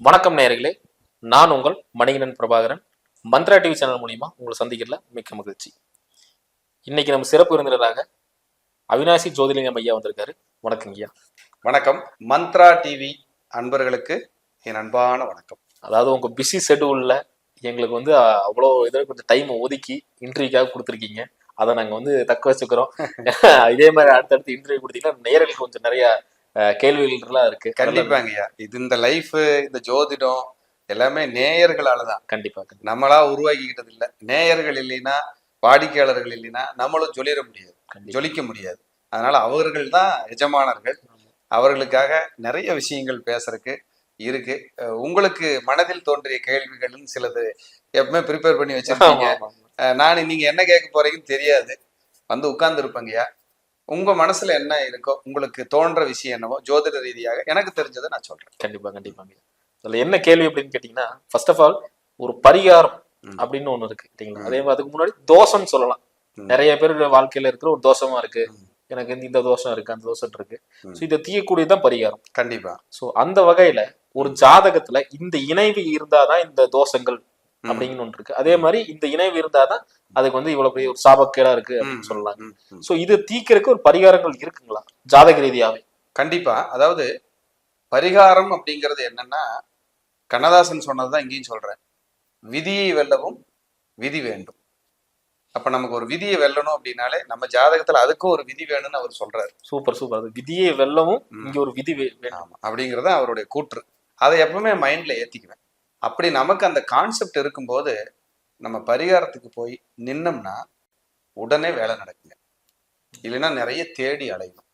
வணக்கம் நேயர்களே. நான் உங்கள் மணிகண்டன் பிரபாகரன். மந்த்ரா டிவி சேனல் மூலியமா உங்களை சந்திக்கிறதுல மிக்க மகிழ்ச்சி. இன்னைக்கு நம்ம சிறப்பு விருந்தினராக அவினாசி ஜோதிலிங்கம் ஐயா வந்திருக்காரு. வணக்கம் ஐயா. வணக்கம். மந்த்ரா டிவி அன்பர்களுக்கு என் அன்பான வணக்கம். அதாவது உங்க பிஸி ஷெட்யூல்ல எங்களுக்கு வந்து அவ்வளோ இதில் கொஞ்சம் டைம் ஒதுக்கி இன்டர்வியூக்காக கொடுத்துருக்கீங்க. அதை நாங்க வந்து தக்க வச்சுக்கிறோம். இதே மாதிரி அடுத்தடுத்து இன்டர்வியூ கொடுத்தீங்கன்னா நேயர்களுக்கு கொஞ்சம் நிறைய கேள்விகள்லாம் இருக்கு. கண்டிப்பாங்கய்யா இது இந்த லைஃப் இந்த ஜோதிடம் எல்லாமே நேயர்களால தான் கண்டிப்பா கண்டிப்பா. நம்மளா உருவாக்கிக்கிட்டது இல்ல. நேயர்கள் இல்லைன்னா வாடிக்கையாளர்கள் இல்லைன்னா நம்மளும் ஜொலிர முடியாது. ஜொலிக்க முடியாது. அதனால அவர்கள் தான் எஜமானர்கள் அவர்களுக்காக நிறைய விஷயங்கள் பேசுறதுக்கு இருக்கு. உங்களுக்கு மனதில் தோன்றிய கேள்விகள்னு சிலது எப்பவுமே ப்ரிப்பேர் பண்ணி வச்சிருக்கீங்க நான் நீங்க என்ன கேட்க போறீங்கன்னு தெரியாது. வந்து உட்கார்ந்து இருப்பங்கய்யா உங்க மனசுல என்ன இருக்கோ உங்களுக்கு தோன்ற விஷயம் என்னவோ ஜோதிட ரீதியாக எனக்கு தெரிஞ்சதை நான் சொல்றேன் கண்டிப்பா கண்டிப்பாங்க அதுல என்ன கேள்வி அப்படின்னு கேட்டீங்கன்னா ஃபர்ஸ்ட் ஆஃப் ஆல் ஒரு பரிகாரம். அப்படின்னு ஒண்ணு இருக்கு சரிங்களா. அதே மாதிரி அதுக்கு முன்னாடி தோஷம் சொல்லலாம். நிறைய பேர் வாழ்க்கையில இருக்கிற ஒரு தோஷமா இருக்கு. எனக்கு இந்த தோஷம் இருக்கு அந்த தோஷம் இருக்கு. ஸோ இதை தீயக்கூடியதான் பரிகாரம் கண்டிப்பா ஸோ அந்த வகையில ஒரு ஜாதகத்துல இந்த இணைவு இருந்தாதான் இந்த தோஷங்கள் அப்படின்னு ஒன்று இருக்கு. அதே மாதிரி இந்த இணைவு இருந்தாதான் அதுக்கு வந்து இவ்வளவு பெரிய ஒரு சாபக்கேடா இருக்கு. அப்படின்னு சொல்லலாம். ஸோ இது தீக்கிறதுக்கு ஒரு பரிகாரங்கள் இருக்குங்களா? ஜாதக ரீதியாவே. கண்டிப்பா. அதாவது பரிகாரம் அப்படிங்கிறது என்னன்னா கண்ணதாசன் சொன்னதுதான் இங்கேயும் சொல்றேன். விதியை வெல்லவும் விதி வேண்டும். அப்ப நமக்கு ஒரு விதியை வெல்லணும் அப்படின்னாலே நம்ம ஜாதகத்துல அதுக்கும் ஒரு விதி வேணும்னு அவர் சொல்றாரு. Super super. அது விதியை வெல்லவும். இங்க ஒரு விதி வேணும். அப்படிங்கிறது அவருடைய கூற்று. அதை எப்பவுமே மைண்ட்ல ஏத்திக்குவேன். அப்படி நமக்கு அந்த கான்செப்ட் இருக்கும்போது நம்ம பரிகாரத்துக்கு போய் நின்னோம்னா உடனே வேலை நடக்குங்க. இல்லைன்னா நிறைய தேடி அலையணும்.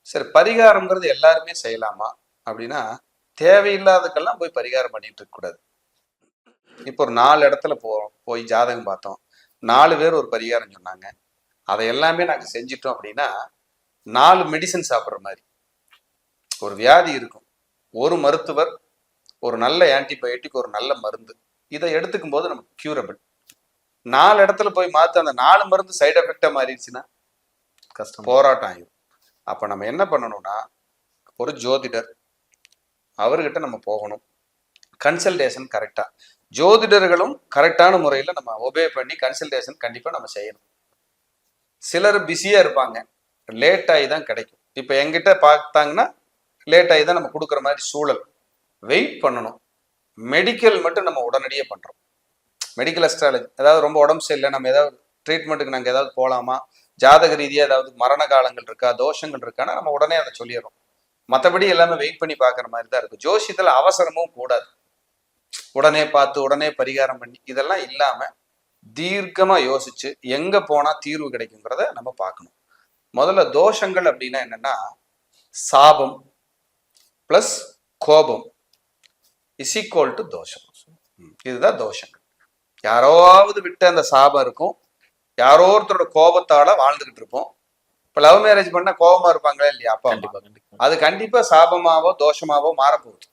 சரி பரிகாரம்ங்கிறது எல்லாருமே செய்யலாமா? அப்படின்னா தேவையில்லாததுக்கெல்லாம் போய் பரிகாரம் பண்ணிட்டு இருக்கக்கூடாது இப்போ ஒரு நாலு இடத்துல போகிறோம் போய் ஜாதகம் பார்த்தோம். நாலு பேர் ஒரு பரிகாரம் சொன்னாங்க. அதை எல்லாமே நாங்கள் செஞ்சிட்டோம் அப்படின்னா நாலு மெடிசன் சாப்பிட்ற மாதிரி. ஒரு வியாதி இருக்கும். ஒரு மருத்துவர் ஒரு நல்ல ஆன்டிபயோட்டிக் ஒரு நல்ல மருந்து. இதை எடுத்துக்கும் போது நமக்கு கியூரபிள் நாலு இடத்துல போய் மாத்து அந்த நாலு மருந்து சைடு எஃபெக்டா மாறிடுச்சுன்னா கஷ்டம். போராட்டம் ஆயிடும் அப்ப நம்ம என்ன பண்ணணும்னா ஒரு ஜோதிடர் அவர்கிட்ட நம்ம போகணும். கன்சல்டேஷன் கரெக்டா ஜோதிடர்களும் கரெக்டான முறையில நம்ம ஒபே பண்ணி கன்சல்டேஷன் கண்டிப்பா நம்ம செய்யணும். சிலர் பிஸியா இருப்பாங்க. லேட் ஆகி தான் கிடைக்கும். இப்ப எங்கிட்ட பார்த்தாங்கன்னா லேட் ஆகி தான் நம்ம கொடுக்குற மாதிரி சூழல். வெயிட் பண்ணணும். மெடிக்கல் மட்டும் நம்ம உடனடியே பண்ணுறோம் மெடிக்கல் அஸ்ட்ராலஜி அதாவது ரொம்ப உடம்பு சரியில்லை நம்ம ஏதாவது ட்ரீட்மெண்ட்டுக்கு நாங்கள் ஏதாவது போகலாமா ஜாதக ரீதியாக ஏதாவது மரண காலங்கள் இருக்கா? தோஷங்கள் இருக்கான்னா நம்ம உடனே அதை சொல்லிடுறோம். மற்றபடி எல்லாமே வெயிட் பண்ணி பார்க்குற மாதிரி தான் இருக்கும். ஜோசியத்தில் அவசரமும் கூடாது. உடனே பார்த்து உடனே பரிகாரம் பண்ணி இதெல்லாம் இல்லாமல் தீர்க்கமாக யோசிச்சு எங்கே போனால் தீர்வு கிடைக்குங்கிறத நம்ம பார்க்கணும். முதல்ல தோஷங்கள் அப்படின்னா என்னன்னா சாபம் பிளஸ் கோபம். இஸ் ஈக்குவல் டு தோஷம். இதுதான் தோஷங்கள் யாரோவது விட்டு அந்த சாபம் இருக்கும். யாரோ ஒருத்தரோட கோபத்தால வாழ்ந்துகிட்டு இருப்போம். இப்ப லவ் மேரேஜ் பண்ணா கோபமா இருப்பாங்களா இல்லையா? அப்பா அது கண்டிப்பா சாபமாவோ தோஷமாவோ மாறப்போகுது.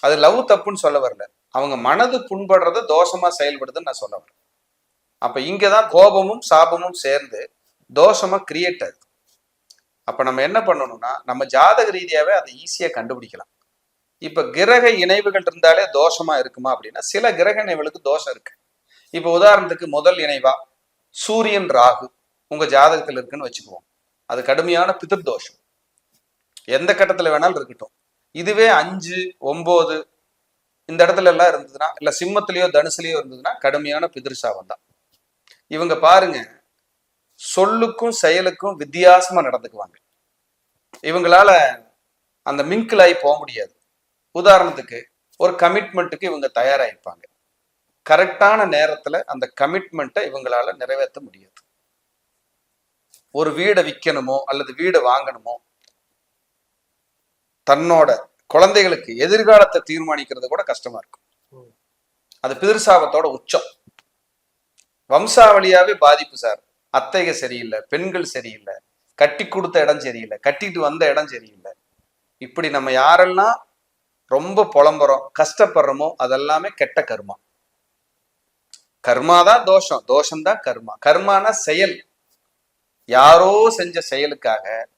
அது லவ் தப்புன்னு சொல்ல வரல. அவங்க மனது புண்படுறது தோஷமா செயல்படுதுன்னு நான் சொல்ல வரேன். அப்ப இங்கதான் கோபமும் சாபமும் சேர்ந்து தோஷமா கிரியேட் ஆகுது. அப்ப நம்ம என்ன பண்ணணும்னா நம்ம ஜாதக ரீதியாவே அதை ஈஸியா கண்டுபிடிக்கலாம். இப்ப கிரக இணைவுகள் இருந்தாலே தோஷமா இருக்குமா அப்படின்னா சில கிரக இணைவுகளுக்கு தோஷம் இருக்கு. இப்ப உதாரணத்துக்கு முதல் இணைவா சூரியன் ராகு உங்க ஜாதகத்துல இருக்குன்னு வச்சுக்குவோம். அது கடுமையான பிதிர்தோஷம். எந்த கட்டத்துல வேணாலும் இருக்கட்டும். இதுவே அஞ்சு ஒன்பது இந்த இடத்துல எல்லாம் இருந்ததுன்னா இல்ல சிம்மத்திலயோ தனுசுலயோ இருந்ததுன்னா கடுமையான பிதிர்சாபம் தான் இவங்க பாருங்க சொல்லுக்கும் செயலுக்கும் வித்தியாசமா நடந்துக்குவாங்க. இவங்களால அந்த மிங்கிளாகி போக முடியாது. உதாரணத்துக்கு ஒரு கமிட்மெண்ட்டுக்கு இவங்க தயாராயிருப்பாங்க. கரெக்டான நேரத்துல அந்த கமிட்மெண்ட்டை இவங்களால நிறைவேற்ற முடியாது. ஒரு வீடை விற்கணுமோ அல்லது வீடை வாங்கணுமோ தன்னோட குழந்தைகளுக்கு எதிர்காலத்தை தீர்மானிக்கிறது கூட கஷ்டமா இருக்கும். அது பிதிர்சாபத்தோட உச்சம். வம்சாவளியாவே பாதிப்பு சார். அத்தைக சரியில்லை பெண்கள் சரியில்லை கட்டி கொடுத்த இடம் சரியில்லை கட்டிட்டு வந்த இடம் சரியில்லை. இப்படி நம்ம யாரெல்லாம் ரொம்ப புலம்புறோம் கஷ்டப்படுறோமோ அதெல்லாமே கெட்ட கர்மா. கர்மாதான் தோஷம் தோஷம்தான் கர்மா. கர்மானா செயல். யாரோ செஞ்ச செயலுக்காக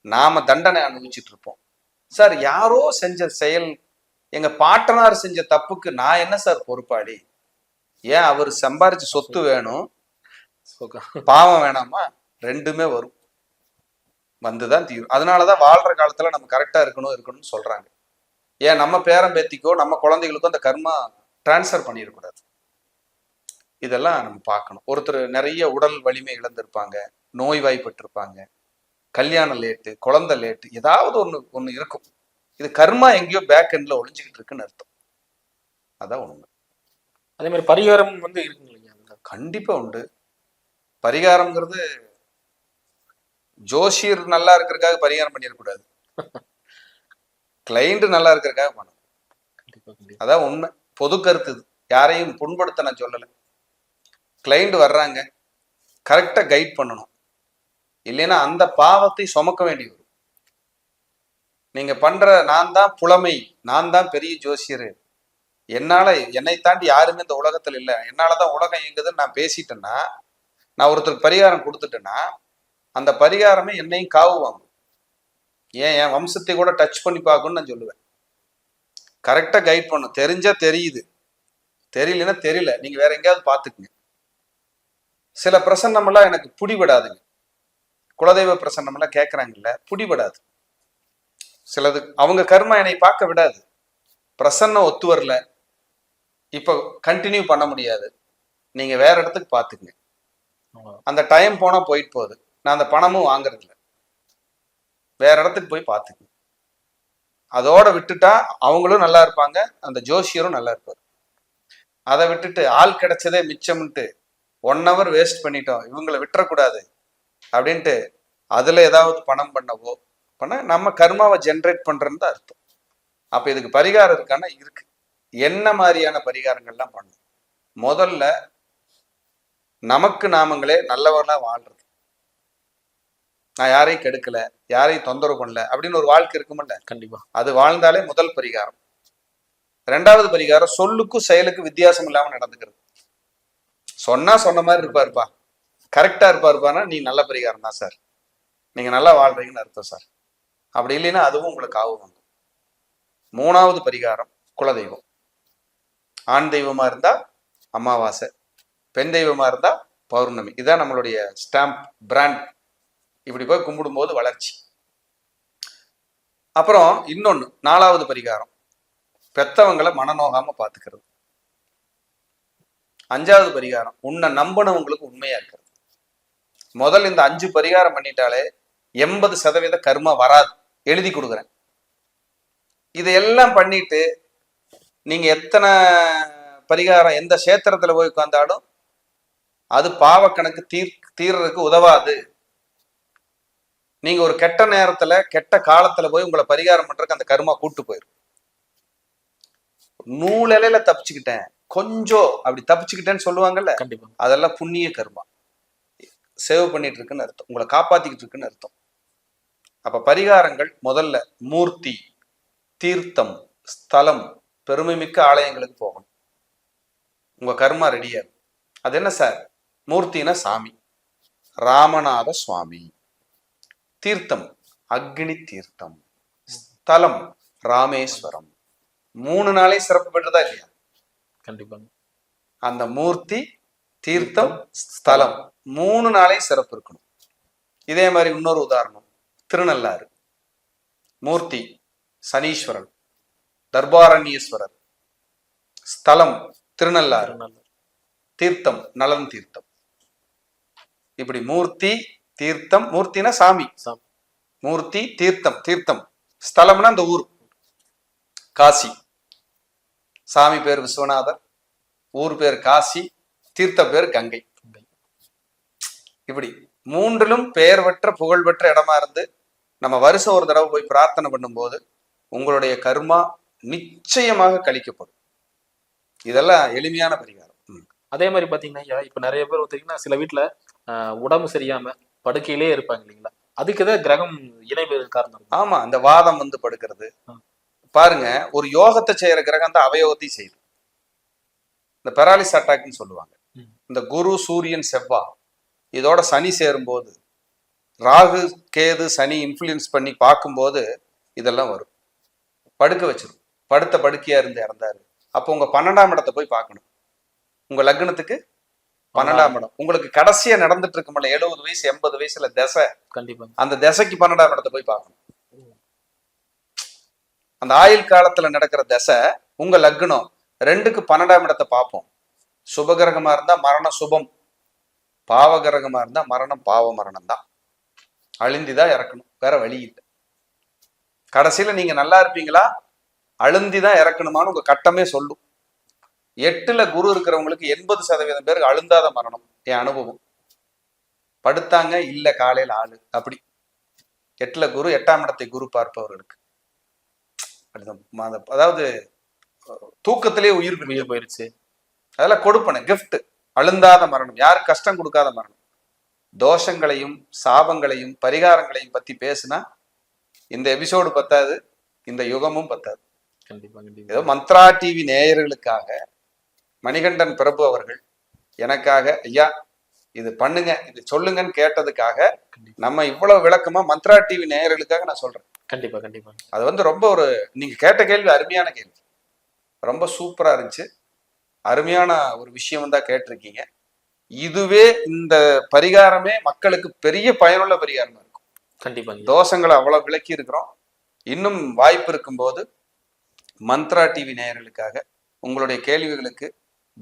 நாம தண்டனை அனுபவிச்சுட்டு இருப்போம். சார் யாரோ செஞ்ச செயல் எங்க பாட்டனார் செஞ்ச தப்புக்கு நான் என்ன சார் பொறுப்பாளி? ஏன் அவர் சம்பாரிச்ச சொத்து வேணும்? பாவம் வேணாமா? ரெண்டுமே வரும். வந்துதான் தீரும். அதனாலதான் வாழ்ற காலத்துல நம்ம கரெக்டா இருக்கணும் இருக்கணும்னு சொல்றாங்க. ஏன் நம்ம பேரன் பேத்திக்கோ நம்ம குழந்தைகளுக்கோ அந்த கர்மா டிரான்ஸ்ஃபர் பண்ணிடக்கூடாது இதெல்லாம் நம்ம பார்க்கணும். ஒருத்தர் நிறைய உடல் வலிமை இழந்திருப்பாங்க நோய்வாய்ப்பட்டிருப்பாங்க கல்யாணம் லேட்டு குழந்தை லேட்டு ஏதாவது ஒண்ணு ஒண்ணு இருக்கும். இது கர்மா எங்கேயோ பேக் எண்ட்ல ஒளிஞ்சுக்கிட்டு இருக்குன்னு அர்த்தம். அதான் உண்மை. அதே மாதிரி பரிகாரம் வந்து இருக்குங்க இல்லையா? அதுல. கண்டிப்பா உண்டு. பரிகாரம்ங்கிறது ஜோஷியர் நல்லா இருக்கிறதுக்காக பரிகாரம் பண்ணிடக்கூடாது கிளைண்ட் நல்லா பண்ணணும் கண்டிப்பா கண்டிப்பா. அதான் உண்மை. பொது கருத்து இது. யாரையும் புண்படுத்த நான் சொல்லலை. கிளைண்ட் வர்றாங்க. கரெக்டா கைட் பண்ணணும். இல்லைன்னா அந்த பாவத்தை சுமக்க வேண்டி வரும். நீங்க பண்ற நான் தான் புலமை. நான் தான் பெரிய ஜோசியர். என்னால என்னை தாண்டி யாருமே இந்த உலகத்துல இல்லை. என்னாலதான் உலகம் இயங்குதுன்னு நான் பேசிட்டேன்னா நான் ஒருத்தருக்கு பரிகாரம் கொடுத்துட்டேன்னா அந்த பரிகாரமே என்னையும் காவு வாங்கும். ஏன் என் வம்சத்தை கூட டச் பண்ணி பார்க்கணும்னு நான் சொல்லுவேன். கரெக்டா கைட் பண்ணும் தெரிஞ்சா தெரியுது. தெரியலன்னா தெரியல. நீங்க வேற எங்கேயாவது பார்த்துக்குங்க. சில பிரசன்னமெல்லாம் எனக்கு புடிபடாதுங்க. குலதெய்வ பிரசன்னமெல்லாம் கேட்குறாங்கல்ல புடிபடாது. சிலது அவங்க கர்மா என்னை பார்க்க விடாது. பிரசன்னம் ஒத்து வரல. இப்போ கண்டினியூ பண்ண முடியாது. நீங்க வேற இடத்துக்கு பார்த்துக்குங்க. அந்த டைம் போனா போயிட்டு போகுது. நான் அந்த பணமும் வாங்குறது இல்ல வேற இடத்துக்கு போய் பார்த்துக்கு அதோட விட்டுட்டா அவங்களும் நல்லா இருப்பாங்க அந்த ஜோசியரும் நல்லா இருப்பார். அதை விட்டுட்டு ஆள் கிடைச்சதே மிச்சம்ன்ட்டு ஒன் ஹவர் வேஸ்ட் பண்ணிட்டோம் இவங்களை விட்டுறக்கூடாது அப்படின்ட்டு அதுல ஏதாவது பணம் பண்ணவோ பண்ண நம்ம கர்மாவை ஜென்ரேட் பண்றேன்னு தான் அர்த்தம். அப்ப இதுக்கு பரிகாரம் இருக்கான்னா இருக்கு. என்ன மாதிரியான பரிகாரங்கள்லாம் பண்ணும் முதல்ல நமக்கு நாமங்களே நல்லவர்களா வாழ்றது. நான் யாரையும் கெடுக்கல யாரையும் தொந்தரவு பண்ணல அப்படின்னு ஒரு வாழ்க்கை இருக்குமில்ல கண்டிப்பா. அது வாழ்ந்தாலே முதல் பரிகாரம். ரெண்டாவது பரிகாரம் சொல்லுக்கும் செயலுக்கும் வித்தியாசம் இல்லாம நடந்துக்கிறது. சொன்னா சொன்ன மாதிரி இருப்பாருப்பா. கரெக்டா இருப்பாருப்பானா நீ நல்ல பரிகாரம் தான் சார். நீங்க நல்லா வாழ்றீங்கன்னு அர்த்தம் சார். அப்படி இல்லைன்னா அதுவும் உங்களுக்கு ஆகும் வந்து மூணாவது பரிகாரம் குலதெய்வம். ஆண் தெய்வமா இருந்தா அமாவாசை பெண் தெய்வமா இருந்தா பௌர்ணமி. இதான் நம்மளுடைய ஸ்டாம்ப் பிராண்ட். இப்படி போய் கும்பிடும்போது வளர்ச்சி. அப்புறம் இன்னொன்னு நாலாவது பரிகாரம். பெத்தவங்களை மனநோகாம பாத்துக்கிறது. அஞ்சாவது பரிகாரம் உன்னை நம்பினவங்களுக்கு உண்மையா இருக்கிறது முதல் இந்த அஞ்சு பரிகாரம் பண்ணிட்டாலே எண்பது சதவீத கர்மா வராது. எழுதி கொடுக்குறேன். இதையெல்லாம் பண்ணிட்டு நீங்க எத்தனை பரிகாரம் எந்த கஷேத்திரத்துல போய் உட்காந்தாலும் அது பாவக்கணக்கு தீர் தீர்றதுக்கு உதவாது. நீங்க ஒரு கெட்ட நேரத்துல கெட்ட காலத்துல போய் உங்களை பரிகாரம் பண்றதுக்கு அந்த கர்மா கூட்டு போயிரும். நூலிலையில தப்பிச்சுக்கிட்டேன். கொஞ்சம் அப்படி தப்பிச்சுக்கிட்டேன்னு சொல்லுவாங்கல்ல கண்டிப்பா. அதெல்லாம் புண்ணிய கர்மா. சேவ் பண்ணிட்டு இருக்குன்னு அர்த்தம். உங்களை காப்பாத்திக்கிட்டு இருக்குன்னு அர்த்தம். அப்ப பரிகாரங்கள் முதல்ல மூர்த்தி தீர்த்தம் ஸ்தலம் பெருமைமிக்க ஆலயங்களுக்கு போகணும். உங்க கர்மா ரெடியா இருக்கும். அது என்ன சார்? மூர்த்தினா சாமி. ராமநாத சுவாமி. தீர்த்தம் அக்னி தீர்த்தம் ஸ்தலம் ராமேஸ்வரம். மூணு நாளே சிறப்பு பெற்றதா இல்லையா? கண்டிப்பா அந்த மூர்த்தி தீர்த்தம் ஸ்தலம் மூணு நாளே சிறப்பு இருக்கணும். இதே மாதிரி இன்னொரு உதாரணம் திருநள்ளாறு. மூர்த்தி சனீஸ்வரன் தர்பாரண்யேஸ்வரர். ஸ்தலம் திருநள்ளாறு. தீர்த்தம் நலன் தீர்த்தம். இப்படி மூர்த்தி தீர்த்தம் மூர்த்தினா சாமி. சாமி. மூர்த்தி தீர்த்தம் தீர்த்தம். ஸ்தலம்னா அந்த ஊர். காசி. சாமி பேர் விஸ்வநாதர் ஊர் பேர் காசி தீர்த்த பேர் கங்கை. இப்படி மூன்றிலும் பெயர் பெற்ற புகழ் பெற்ற இடமா இருந்து நம்ம வருஷம் ஒரு தடவை போய் பிரார்த்தனை பண்ணும்போது உங்களுடைய கர்மா நிச்சயமாக கழிக்கப்படும். இதெல்லாம் எளிமையான பரிகாரம். அதே மாதிரி பாத்தீங்கன்னா ஐயா, இப்ப நிறைய பேர் பார்த்தீங்கன்னா சில வீட்டுல உடம்பு சரியாம படுக்கையிலே இருப்பாங்க இல்லைங்களா? அதுக்கு ஏதாவது கிரகம் இணைவு காரணம்? ஆமா இந்த வாதம் வந்து படுக்கிறது. பாருங்க ஒரு யோகத்தை செய்யற கிரகம் தான் அவயோகத்தையும் செய்யுது. இந்த பெராலிஸ் அட்டாக்னு சொல்லுவாங்க. இந்த குரு சூரியன் செவ்வா இதோட சனி சேரும்போது ராகு கேது சனி இன்ஃப்ளூயன்ஸ் பண்ணி பார்க்கும்போது இதெல்லாம் வரும். படுக்க வச்சிரும். படுத்த படுக்கையா இருந்து இறந்தாரு. அப்போ உங்க பன்னெண்டாம் இடத்தை போய் பார்க்கணும். உங்க லக்னத்துக்கு பன்னெண்டாம் இடம். உங்களுக்கு கடைசியா நடந்துட்டு இருக்கும்ல எழுபது வயசு எண்பது வயசுல தசை? கண்டிப்பாங்க அந்த திசைக்கு பன்னெண்டாம் இடத்தை போய் பார்க்கணும். அந்த ஆயுள் காலத்துல நடக்கிற தசை உங்க லக்னம் ரெண்டுக்கு பன்னெண்டாம் இடத்தை பார்ப்போம். சுபகிரகமா இருந்தா மரணம் சுபம் பாவகிரகமா இருந்தா மரணம் பாவ மரணம் தான். அழுந்திதான் இறக்கணும் வேற வழி இல்லை. கடைசியில நீங்க நல்லா இருப்பீங்களா? அழுந்திதான் இறக்கணுமான்னு உங்க கட்டமே சொல்லும். எட்டுல குரு இருக்கிறவங்களுக்கு எண்பது சதவீதம் பேருக்கு அழுந்தாத மரணம் என் அனுபவம். படுத்தாங்க இல்ல காலையில ஆளு. அப்படி. எட்டுல குரு எட்டாம் இடத்தை குரு பார்ப்பவர்களுக்கு அதாவது தூக்கத்திலே உயிர் உயிர் போயிருச்சு. அதெல்லாம் கொடுப்பன gift. அழுந்தாத மரணம். யாருக்கு கஷ்டம் கொடுக்காத மரணம்? தோஷங்களையும் சாபங்களையும் பரிகாரங்களையும் பத்தி பேசுனா இந்த எபிசோடு பத்தாது இந்த யுகமும் பத்தாது. கண்டிப்பா கண்டிப்பா. ஏதோ மந்த்ரா டிவி நேயர்களுக்காக மணிகண்டன் பிரபு அவர்கள் எனக்காக ஐயா இது பண்ணுங்க இது சொல்லுங்கன்னு கேட்டதுக்காக கண்டிப்பா. நம்ம இவ்வளவு விளக்கமா மந்த்ரா டிவி நேயர்களுக்காக நான் சொல்றேன். கண்டிப்பா கண்டிப்பா. அது வந்து ரொம்ப ஒரு நீங்க கேட்ட கேள்வி அருமையான கேள்வி. ரொம்ப சூப்பரா இருந்துச்சு. அருமையான ஒரு விஷயம் தான் கேட்டிருக்கீங்க. இதுவே இந்த பரிகாரமே மக்களுக்கு பெரிய பயனுள்ள பரிகாரமா இருக்கும். கண்டிப்பாங்க தோஷங்களை அவ்வளவு விளக்கி இருக்கிறோம். இன்னும் வாய்ப்பு இருக்கும்போது மந்த்ரா டிவி நேயர்களுக்காக உங்களுடைய கேள்விகளுக்கு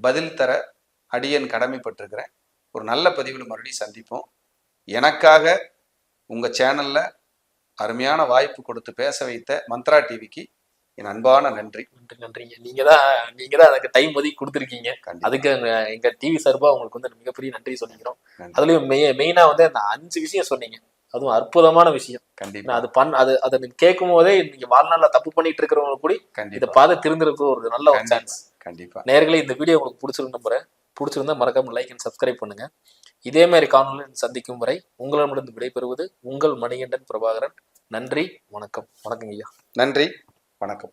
பதில் தர அடியன் கடமைப்பட்டிருக்கிறேன். ஒரு நல்ல பதிவில் மறுபடியும் சந்திப்போம். எனக்காக உங்க சேனல்ல அருமையான வாய்ப்பு கொடுத்து பேச வைத்த மந்த்ரா டிவிக்கு என் அன்பான நன்றி. நன்றி நன்றிங்க நீங்க தான் நீங்க தான் அதுக்கு டைம் ஒதுக்கி கொடுத்துருக்கீங்க. அதுக்கு எங்க- எங்க டிவி சார்பா உங்களுக்கு வந்து மிகப்பெரிய நன்றி சொல்லிக்கிறோம். அதுலயும் மெய் மெயினா வந்து அந்த அஞ்சு விஷயம் சொன்னீங்க. அதுவும் அற்புதமான விஷயம். கண்டிப்பா. நான் அது பண் அது அதை கேட்கும் போதே நீங்க வாழ்நாள்ல தப்பு பண்ணிட்டு இருக்கிறவங்க கூட இதை பார்த்து திருந்திருக்க ஒரு நல்ல ஒரு. சான்ஸ் கண்டிப்பா. நேர்களே இந்த வீடியோ உங்களுக்கு பிடிச்சிருக்கு நம்புறேன். பிடிச்சிருந்தா மறக்காம லைக் அண்ட் சப்ஸ்கிரைப் பண்ணுங்க. இதே மாதிரி காணொலியில் சந்திக்கும் வரை உங்களிடமிருந்து விடைபெறுவது உங்கள் மணிகண்டன் பிரபாகரன். நன்றி வணக்கம். வணக்கங்க ஐயா நன்றி வணக்கம்.